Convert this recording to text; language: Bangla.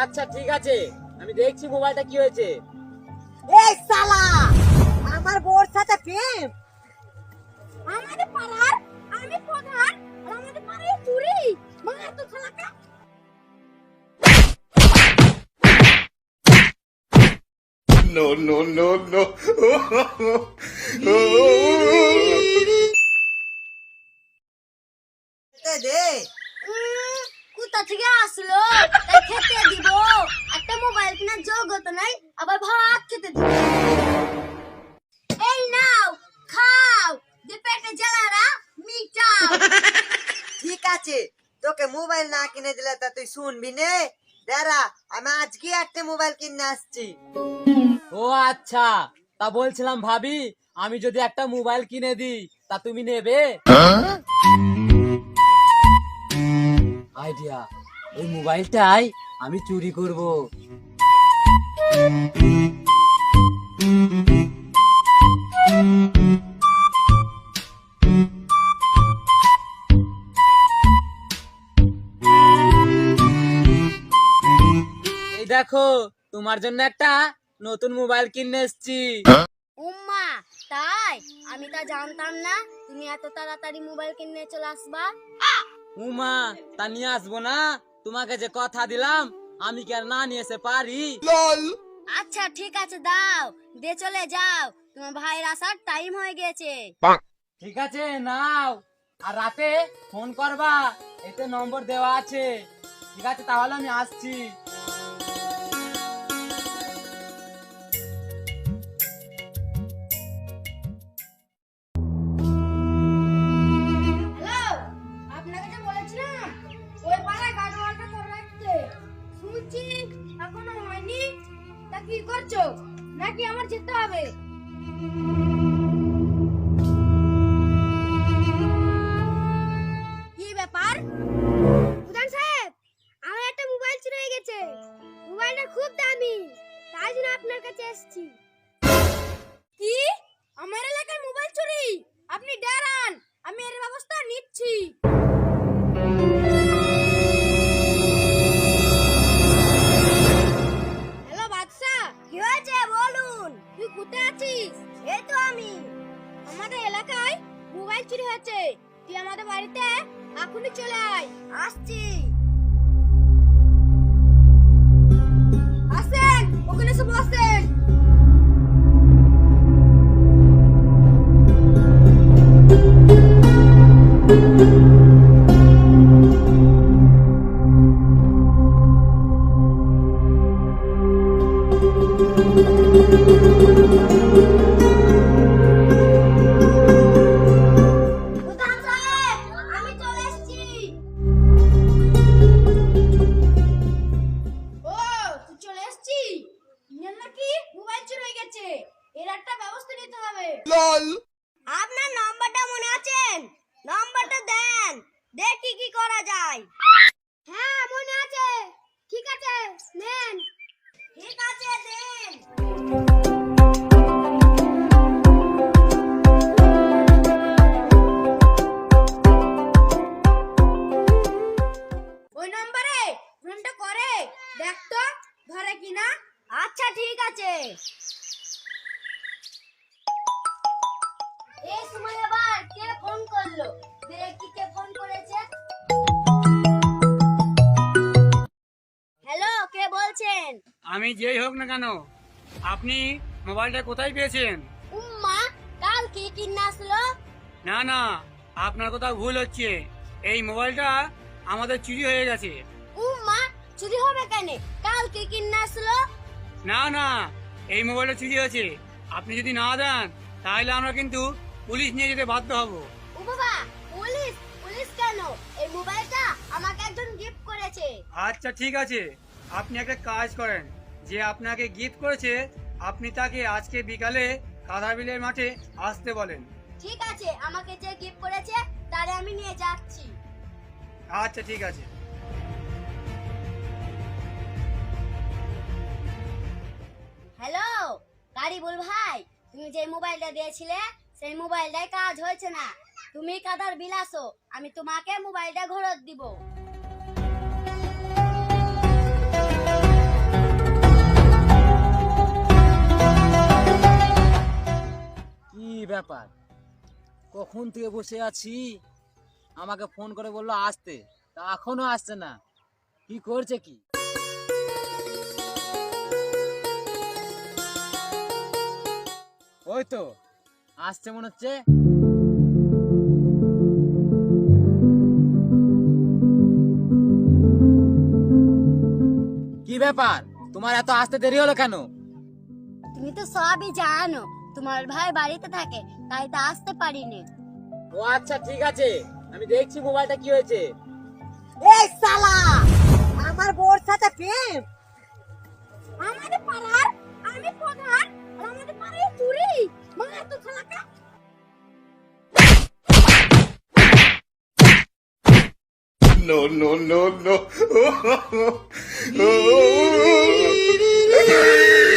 আচ্ছা ঠিক আছে। আমি দেখছি মোবাইলটা কি হয়েছে। এই সালা আমার বোর সাথে প্রেম! আমাদের পাড়ার আমি প্রধান আর আমাদের পাড়ায় চুরি! মার তো শালাকে! No, no, no, no. দে দে উম, কোথা থেকে আসলো তাই খেতে দিব একটা মোবাইল কেনার যোগ্যতা নাই আবার ভাত খেতে দিব। এই নাও খাও যে পেটে জ্বালারা মিটাও। ঠিক আছে তোকে মোবাইল না কিনে দিলে তা তুই শুনবি নে। দাঁড়া আমি আজকে একটা মোবাইল কিনে আসছি। ও আচ্ছা তা বলছিলাম ভাবি আমি যদি একটা মোবাইল কিনে দিই তা তুমি নেবে? আইডিয়া ওই মোবাইলটাই আমি চুরি করব। দেখো তোমার জন্য একটা নতুন মোবাইল কিনে এসছি। উম্মা তাই? আমি তা জানতাম না। তুমি এত তাড়াতাড়ি মোবাইল কিনে চলে আসবা। উমা তা নিয়ে আসব না। তোমাকে যে কথা দিলাম আমি কি আর না নিয়ে এসে পারি? আচ্ছা ঠিক আছে দাও। দে চলে যাও। তোমার ভাইয়ের আসার টাইম হয়ে গেছে। ঠিক আছে নাও। আর রাতে ফোন করবা এতে নম্বর দেওয়া আছে। ঠিক আছে তাহলে আমি আসছি। আপনার কাছে এসেছি কি? আমার এলাকায় মোবাইল চুরি? আপনি দাঁড়ান, আমি এর ব্যবস্থা নিচ্ছি। হ্যালো বাদশা, কি হয়েছে বলুন? তুই কোথায় আছিস? এই তো আমি। আমাদের এলাকায় মোবাইল চুরি হয়েছে। তুই আমাদের বাড়িতে এখনই চলে আয়। আসছি। এর একটা ব্যবস্থা নিতে হবে আপনার নাম্বারটা মনে আছেন নাম্বারটা দেন। দেখি কি করা যায়। হ্যাঁ মনে আছে। ঠিক আছে, নেন। ওই নম্বরে ফোনটা করে, দেখ ধরে কিনা। আচ্ছা ঠিক আছে। এই সময় আবার কে ফোন করল? দেখি কে ফোন করেছে। কে আমি যেই হোক না কেন আপনি মোবাইলটা কোথায় পেয়েছেন? উম্মা কাল কি কিনে আসলো? না না আপনার কোথাও ভুল হচ্ছে। এই মোবাইলটা আমাদের চুরি হয়ে গেছে। উম্মা চুরি হবে কেন? কাল কি কিনে আসলো? না না এই মোবাইলটা চুরি হয়েছে। আপনি যদি না দেন তাহলে আমরা কিন্তু পুলিশ নিয়ে যেতে বাধ্য হব। ও বাবা পুলিশ? পুলিশ কেন? এই মোবাইলটা আমাকে একজন গিফট করেছে। আচ্ছা ঠিক আছে। আপনি একটা কাজ করেন। যে আপনাকে গিফট করেছে আপনি তাকে আজকে বিকালে কাঁদাবিলের মাঠে আসতে বলেন। ঠিক আছে আমাকে যে গিফট করেছে তারে আমি নিয়ে যাচ্ছি। আচ্ছা ঠিক আছে। হ্যালো কারিবুল ভাই তুমি যে মোবাইলটা দিয়েছিলে সেই মোবাইলটাই কাজ হয়েছে না। তুমি কাদার বিলাসো আমি তোমাকে মোবাইলটা ঘরত দিব। ব্যাপার? কখন থেকে বসে আছি? আমাকে ফোন করে বলল আসতে। তা এখনও আসছে না। কি করছে কি? ওই তো, আসছে মনে হচ্ছে। কি ব্যাপার? তোমার এত আসতে দেরি হলো কেন? তুমি তো সবই জানো। তোমার ভাই বাড়িতে থাকে তাই তো আসতে পারিনি। ও আচ্ছা ঠিক আছে। আমি দেখছি মোবাইলটা কি হয়েছে। এই শালা! আমার বোর সাথে প্রেম! আমাদের পাড়ার আমি প্রধান আর আমাদের পাড়ায় চুরি। মার তো শালাকা। No, no, no, no.